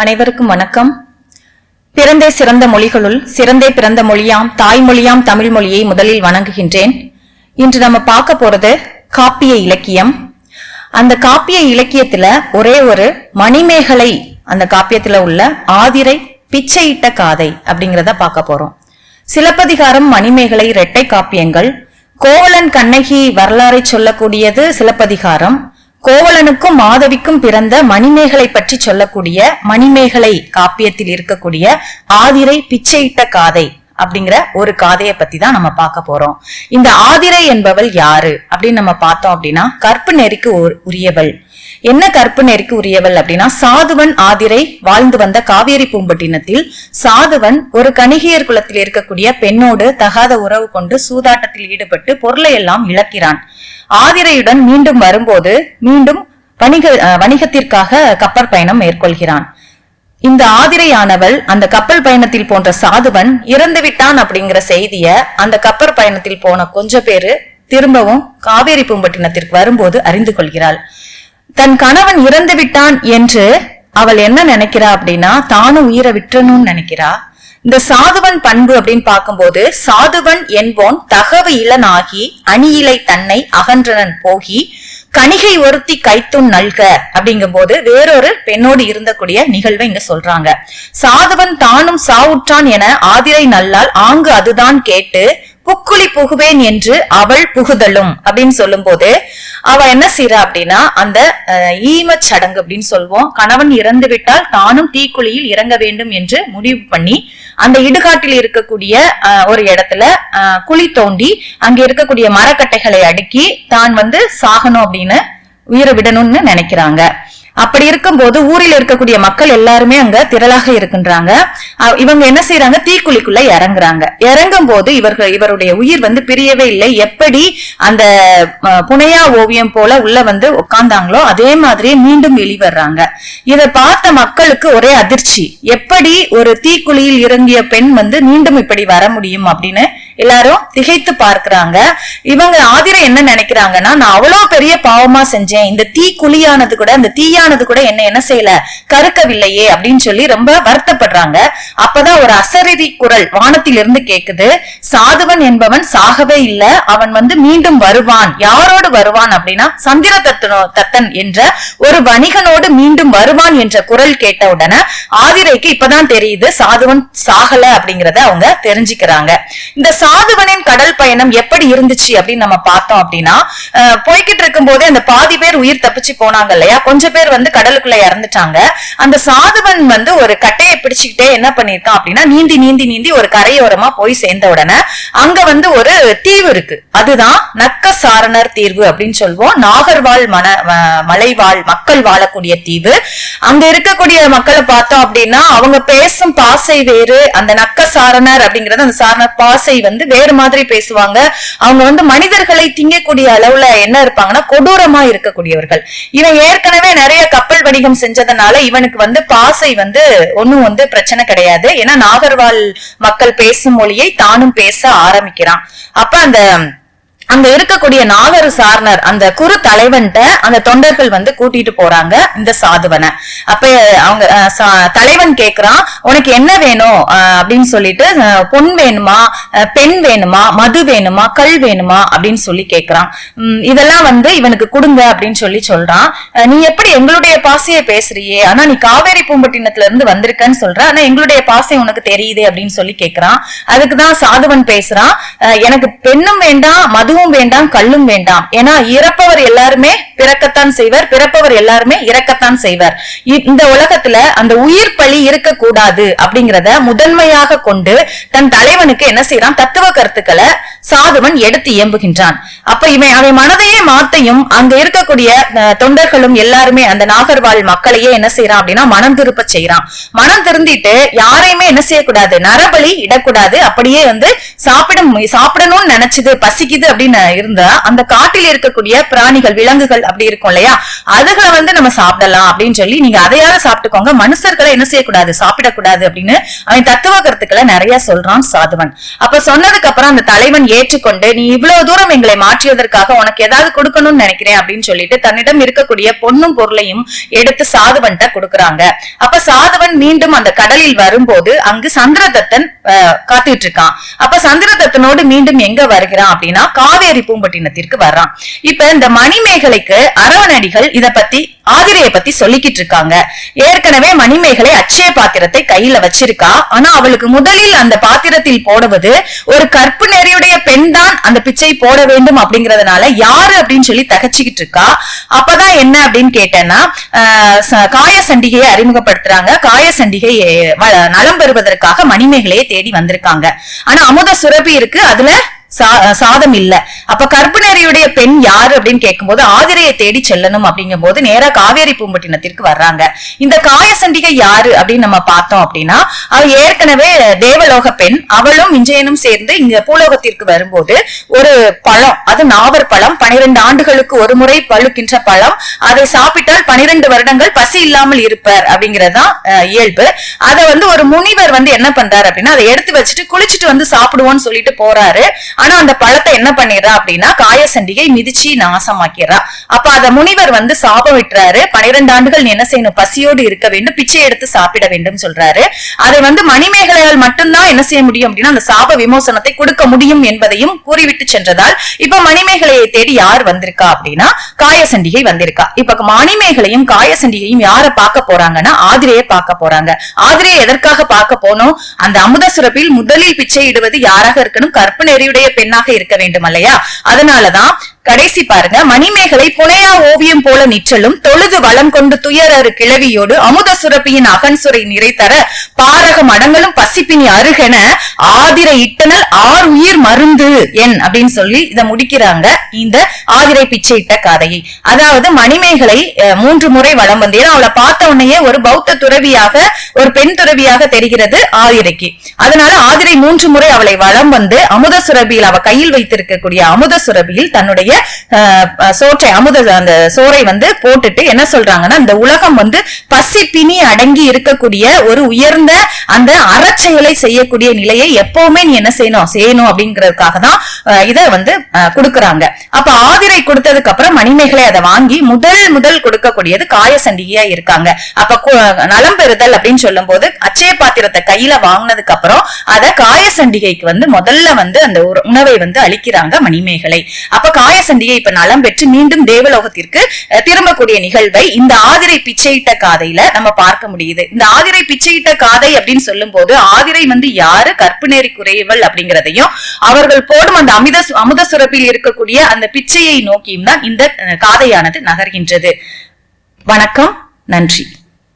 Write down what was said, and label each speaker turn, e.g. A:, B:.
A: அனைவருக்கும் வணக்கம். பிறந்தே சிறந்த மொழிகளுள் சிறந்தே பிறந்த மொழியாம் தாய்மொழியாம் தமிழ் மொழியை முதலில் வணங்குகின்றேன். இன்று நம்ம பார்க்க போறது காப்பிய இலக்கியம். அந்த காப்பிய இலக்கியத்துல ஒரே ஒரு மணிமேகலை அந்த காப்பியத்துல உள்ள ஆதிரை பிச்சையிட்ட காதை அப்படிங்கிறத பார்க்க போறோம். சிலப்பதிகாரம் மணிமேகலை இரட்டை காப்பியங்கள். கோவலன் கண்ணகி வரலாறை சொல்லக்கூடியது சிலப்பதிகாரம். கோவலனுக்கும் மாதவிக்கும் பிறந்த மணிமேகலை பற்றி சொல்லக்கூடிய மணிமேகலை காப்பியத்தில் இருக்கக்கூடிய ஆதிரை பிச்சையிட்ட காதை அப்படிங்கிற ஒரு காதையை பத்தி தான் நம்ம பார்க்க போறோம். இந்த ஆதிரை என்பவள் யாரு? அப்படின்னு நம்ம பார்த்தோம் அப்படின்னா கற்பு நெறிக்கு உரியவள். என்ன கற்பு நெறிக்கு உரியவள் அப்படின்னா சாதுவன் ஆதிரை வாழ்ந்து வந்த காவேரி பூம்பட்டினத்தில் சாதுவன் ஒரு கணிகையர் குலத்தில் இருக்கக்கூடிய பெண்ணோடு தகாத உறவு கொண்டு சூதாட்டத்தில் ஈடுபட்டு பொருளை எல்லாம் இழக்கிறான். ஆதிரையுடன் மீண்டும் வரும்போது மீண்டும் வணிக அஹ், வணிகத்திற்காக கப்பற் பயணம் மேற்கொள்கிறான். இந்த ஆதிரையானவள் அந்த கப்பல் பயணத்தில் போன்ற சாதுவன் இறந்து விட்டான் அப்படிங்கிற செய்திய அந்த கப்பல் பயணத்தில் போன கொஞ்ச பேரு திரும்பவும் காவேரி பூம்பட்டினத்திற்கு வரும்போது அறிந்து கொள்கிறாள். தன் கணவன் இறந்து விட்டான் என்று அவள் என்ன நினைக்கிறா அப்படின்னா தானும் உயிரை விட்டுறணும்னு நினைக்கிறா? இந்த சாதுவன் பண்பு அப்படின்னு பார்க்கும்போது சாதுவன் என்போன் தகவு இளனாகி அணியிலை தன்னை அகன்றனன் போகி கணிகை ஒருத்தி கைத்துன் நல்க அப்படிங்கும் போது வேறொரு பெண்ணோடு இருந்தக்கூடிய நிகழ்வை இங்க சொல்றாங்க. சாதவன் தானும் சாவுற்றான் என ஆதிரை நல்லால் ஆங்கு அதுதான் கேட்டு புக்குழி புகுவேன் என்று அவள் புகுதலும் அப்படின்னு சொல்லும்போது அவ என்ன செய்றா அப்படின்னா அந்த ஈமச் சடங்கு அப்படின்னு சொல்லுவோம் கணவன் இறந்து விட்டால் தானும் தீக்குழியில் இறங்க வேண்டும் என்று முடிவு பண்ணி அந்த இடுகாட்டில் இருக்கக்கூடிய ஒரு இடத்துல குழி தோண்டி அங்க இருக்கக்கூடிய மரக்கட்டைகளை அடுக்கி தான் வந்து சாகணும் அப்படின்னு உயிரை விடணும்னு நினைக்கிறாங்க. அப்படி இருக்கும்போது ஊரில் இருக்கக்கூடிய மக்கள் எல்லாருமே அங்க திரளாக இருக்கின்றாங்க. அ- இவங்க என்ன செய்யறாங்க தீக்குழிக்குள்ள இறங்குறாங்க. இறங்கும் போது இவர்கள் இவருடைய உயிர் வந்து பிரியவே இல்லை. எப்படி அந்த புனையா ஓவியம் போல உள்ள வந்து உட்கார்ந்தாங்களோ அதே மாதிரியே மீண்டும் வெளிவர்றாங்க. இதை பார்த்த மக்களுக்கு ஒரே அதிர்ச்சி. எப்படி ஒரு தீக்குழியில் இறங்கிய பெண் வந்து மீண்டும் இப்படி வர முடியும் அப்படின்னு எல்லாரும் திகைத்து பார்க்கிறாங்க. இவங்க ஆதிரை என்ன நினைக்கிறாங்கன்னா நான் அவ்வளவு பெரிய பாவமா செஞ்சேன். இந்த தீ குழியானது கூட அந்த தீயானது கூட என்ன என்ன செய்யல? கருக்கவில்லையே அப்படின்னு சொல்லி ரொம்ப வருத்தப்படுறாங்க. அப்பதான் ஒரு அசரீரி குரல் வானத்திலிருந்து கேக்குது. சாதுவன் என்பவன் சாகவே இல்ல. அவன் வந்து மீண்டும் வருவான். யாரோடு வருவான்? அப்படின்னா சந்திர தத்தனோ தத்தன் என்ற ஒரு வணிகனோடு மீண்டும் வருவான் என்ற குரல் கேட்ட உடனே ஆதிரைக்கு இப்பதான் தெரியுது சாதுவன் சாகல அப்படிங்கறத அவங்க தெரிஞ்சுக்கிறாங்க. இந்த சாதுவனின் கடல் பயணம் எப்படி இருந்துச்சு அப்படின்னு நம்ம பார்த்தோம் அப்படின்னா போய்கிட்டு இருக்கும் போதே அந்த பாதி பேர் உயிர் தப்பிச்சு போனாங்க இல்லையா? கொஞ்சம் பேர் வந்து கடலுக்குள்ள இறந்துட்டாங்க. அந்த சாதுவன் வந்து ஒரு கட்டையை பிடிச்சுக்கிட்டே என்ன பண்ணிருக்கான் அப்படின்னா நீந்தி நீந்தி நீந்தி ஒரு கரையோரமா போய் சேர்ந்த உடனே அங்க வந்து ஒரு தீவு இருக்கு. அதுதான் நக்க சாரணர் தீர்வு அப்படின்னு சொல்லுவோம் நாகர்வாழ் மன மலைவாழ் மக்கள் வாழக்கூடிய தீவு. அங்க இருக்கக்கூடிய மக்களை பார்த்தோம் அப்படின்னா அவங்க பேசும் பாசை வேறு அந்த நக்க சாரணர் அப்படிங்கறது அந்த சாரணர் பாசை வந்து வேறு மாதிரி பேசுவாங்க. அவங்க வந்து மனிதர்களை திங்கக்கூடிய அளவுல என்ன இருப்பாங்கன்னா கொடூரமா இருக்கக்கூடியவர்கள். இவன் ஏற்கனவே நிறைய கப்பல் வணிகம் செஞ்சதுனால இவனுக்கு வந்து பாசை வந்து ஒண்ணும் வந்து பிரச்சனை கிடையாது. ஏன்னா நாகர்வால் மக்கள் பேசும் மொழியை தானும் பேச ஆரம்பிக்கிறான். அப்ப அந்த அங்க இருக்கக்கூடிய நாகர் சாரணர் அந்த குரு தலைவன்ட்ட அந்த தொண்டர்கள் வந்து கூட்டிட்டு போறாங்க இந்த சாதுவனை. அப்ப அவங்க சா- தலைவன் கேக்குறான் உனக்கு என்ன வேணும்? அப்படின்னு சொல்லிட்டு பொன் வேணுமா பெண் வேணுமா மது வேணுமா கல் வேணுமா அப்படின்னு சொல்லி கேக்குறான். உம், இதெல்லாம் வந்து இவனுக்கு கொடுங்க அப்படின்னு சொல்லி சொல்றான். நீ எப்படி எங்களுடைய பாசையை பேசுறியே? ஆனா நீ காவேரி பூம்பட்டினத்துல இருந்து வந்திருக்கன்னு சொல்ற. ஆனா எங்களுடைய பாசை உனக்கு தெரியுது? அப்படின்னு சொல்லி கேக்குறான். அதுக்குதான் சாதுவன் பேசுறான். எனக்கு பெண்ணும் வேண்டாம் மது மதுவும் வேண்டாம் கல்லும் வேண்டாம். ஏன்னா இறப்பவர் எல்லாருமே பிறக்கத்தான் செய்வர் பிறப்பவர் எல்லாருமே இறக்கத்தான் செய்வர். இந்த உலகத்துல அந்த உயிர் பழி இருக்கக்கூடாது அப்படிங்கறத முதன்மையாக கொண்டு தன் தலைவனுக்கு என்ன செய்யறான் தத்துவ கருத்துக்களை சாதுவன் எடுத்து இயம்புகின்றான். அப்ப இவன் அவன் மனதையே மாத்தையும் அங்க இருக்கக்கூடிய தொண்டர்களும் எல்லாருமே அந்த நாகர்வாழ் மக்களையே என்ன செய்யறான் அப்படின்னா மனம் திருப்ப செய்யறான் மனம் திருந்திட்டு யாரையுமே என்ன செய்யக்கூடாது? நரபலி இடக்கூடாது. அப்படியே வந்து சாப்பிடும் சாப்பிடணும்னு நினைச்சது பசிக்குது அப்படின்னு அப்படின்னு இருந்தா அந்த காட்டில் இருக்கக்கூடிய பிராணிகள் விலங்குகள் அப்படி இருக்கும் இல்லையா? அதுகளை வந்து நம்ம சாப்பிடலாம் அப்படின்னு சொல்லி நீங்க அதையாவது சாப்பிட்டுக்கோங்க. மனுஷர்களை என்ன செய்யக்கூடாது? சாப்பிடக்கூடாது அப்படின்னு அவன் தத்துவ கருத்துக்களை நிறைய சொல்றான் சாதுவன். அப்ப சொன்னதுக்கு அப்புறம் அந்த தலைவன் ஏற்றுக்கொண்டு நீ இவ்வளவு தூரம் எங்களை மாற்றியதற்காக உனக்கு ஏதாவது கொடுக்கணும்னு நினைக்கிறேன் அப்படின்னு சொல்லிட்டு தன்னிடம் இருக்கக்கூடிய பொண்ணும் பொருளையும் எடுத்து சாதுவன்ட்ட கொடுக்குறாங்க. அப்ப சாதுவன் மீண்டும் அந்த கடலில் வரும்போது அங்கு சந்திரதத்தன் காத்துட்டு இருக்கான். அப்ப சந்திரதத்தனோடு மீண்டும் எங்க வருகிறான் அப்படின்னா காவேரி பூம்பட்டினத்திற்கு வர்றான். இப்ப இந்த மணிமேகலைக்கு அரவணடிகள் இத பத்தி ஆதிரையை பத்தி சொல்லிக்கிட்டு இருக்காங்க. ஏற்கனவே மணிமேகலை அச்சய பாத்திரத்தை கையில வச்சிருக்கா. ஆனா அவளுக்கு முதலில் அந்த பாத்திரத்தில் போடுவது ஒரு கற்பு நெறியுடைய பெண் தான் அந்த பிச்சை போட வேண்டும் அப்படிங்கறதுனால யாரு அப்படின்னு சொல்லி தகச்சிக்கிட்டு இருக்கா. அப்பதான் என்ன அப்படின்னு கேட்டேன்னா ஆஹ் காய சண்டிகையை அறிமுகப்படுத்துறாங்க. காய சண்டிகை நலம் பெறுவதற்காக மணிமேகலையை தேடி வந்திருக்காங்க. ஆனா அமுத சுரபி இருக்கு. அதுல சாதம் இல்ல. அப்ப கற்பனரியுடைய பெண் யாரு அப்படின்னு கேட்கும்போது ஆதிரையை தேடி செல்லணும் அப்படிங்கும் போது நேரா காவேரி பூம்பட்டினத்திற்கு வர்றாங்க. இந்த காயசண்டிகை யாரு அப்படின்னு நம்ம பார்த்தோம் அப்படின்னா அவ ஏற்கனவே தேவலோக பெண் அவளும் விஞ்சயனும் சேர்ந்து இங்க பூலோகத்திற்கு வரும்போது ஒரு பழம் அது நாவர் பழம் பனிரெண்டு ஆண்டுகளுக்கு ஒரு முறை பழுக்கின்ற பழம் அதை சாப்பிட்டால் பனிரெண்டு வருடங்கள் பசி இல்லாமல் இருப்பார் அப்படிங்கறதுதான் அஹ், இயல்பு. அதை வந்து ஒரு முனிவர் வந்து என்ன பண்றாரு அப்படின்னா அதை எடுத்து வச்சுட்டு குளிச்சுட்டு வந்து சாப்பிடுவோம்னு சொல்லிட்டு போறாரு. ஆனா அந்த பழத்தை என்ன பண்ணிடுறா அப்படின்னா காயசண்டிகை மிதிச்சு நாசமாக்கிறா அப்ப அத முனிவர் வந்து சாபம் விட்டுறாரு. பனிரெண்டு ஆண்டுகள் நீ என்ன செய்யணும்? பசியோடு இருக்க வேண்டும். பிச்சை எடுத்து சாப்பிட வேண்டும் சொல்றாரு. அதை வந்து மணிமேகலையால் மட்டும்தான் என்ன செய்ய முடியும் அப்படின்னா அந்த சாப விமோசனத்தை கொடுக்க முடியும் என்பதையும் கூறிவிட்டு சென்றதால் இப்ப மணிமேகலையை தேடி யார் வந்திருக்கா அப்படின்னா காயசண்டிகை வந்திருக்கா. இப்ப மணிமேகலையும் காயசண்டிகையும் யார பார்க்க போறாங்கன்னா ஆதிரையை பார்க்க போறாங்க. ஆதிரையை எதற்காக பார்க்க போனோம்? அந்த அமுத சுரப்பில் முதலில் பிச்சை இடுவது யாராக இருக்கணும்? கற்பு நெறியுடைய பெண்ணாக இருக்க வேண்டும் இல்லையா அதனாலதான் கடைசி பாருங்க மணிமேகலை புனையா ஓவியம் போல நிற்றலும் தொழுது வளம் கொண்டு துயரறு கிளவியோடு அமுத சுரப்பியின் அகன்சுரை நிறைத்தர பாரகம் அடங்கலும் பசிப்பினி அருகென ஆதிரை இட்டனல் ஆர் உயிர் மருந்து என் அப்படின்னு சொல்லி இதை முடிக்கிறாங்க இந்த ஆதிரை பிச்சை இட்ட கதையை. அதாவது மணிமேகலை மூன்று முறை வளம் வந்து ஏன்னா அவளை பார்த்த உடனேயே ஒரு பௌத்த துறவியாக ஒரு பெண் துறவியாக தெரிகிறது ஆதிரைக்கு. அதனால ஆதிரை மூன்று முறை அவளை வளம் வந்து அமுத சுரபி சுரபியில் அவ கையில் வைத்திருக்கக்கூடிய அமுத சுரபியில் தன்னுடைய சோற்றை அமுத அந்த சோறை வந்து போட்டுட்டு என்ன சொல்றாங்கன்னா இந்த உலகம் வந்து பசி பிணி அடங்கி இருக்கக்கூடிய ஒரு உயர்ந்த அந்த அறச்செயலை செய்யக்கூடிய நிலையை எப்பவுமே நீ என்ன செய்யணும் செய்யணும் அப்படிங்கறதுக்காக தான் இதை வந்து கொடுக்குறாங்க கொடுக்கறாங்க. அப்ப ஆதிரை கொடுத்ததுக்கு அப்புறம் மணிமேகலை அதை வாங்கி முதல் முதல் கொடுக்கக்கூடியது காயசண்டிகையா இருக்காங்க. அப்ப நலம் பெறுதல் அப்படின்னு சொல்லும் போது அச்சய பாத்திரத்தை கையில வாங்கினதுக்கு அப்புறம் அத காயசண்டிகைக்கு வந்து முதல்ல வந்து அந்த உணவை வந்து அளிக்கிறாங்க மணிமேகலை. அப்ப காயசண்டிகை இப்ப நலம் பெற்று மீண்டும் தேவலோகத்திற்கு திரும்பக்கூடிய நிகழ்வை இந்த ஆதிரை பிச்சையிட்ட காதையில நம்ம பார்க்க முடியுது. இந்த ஆதிரை பிச்சையிட்ட காதை அப்படின்னு சொல்லும் போது ஆதிரை வந்து யாரு? கற்பு நெறி குறைவல் அவர்கள் போடும் அந்த அமித அமுத சுரப்பில் இருக்கக்கூடிய அந்த பிச்சையை நோக்கியும் தான் இந்த காதையானது நகர்கின்றது. வணக்கம் நன்றி.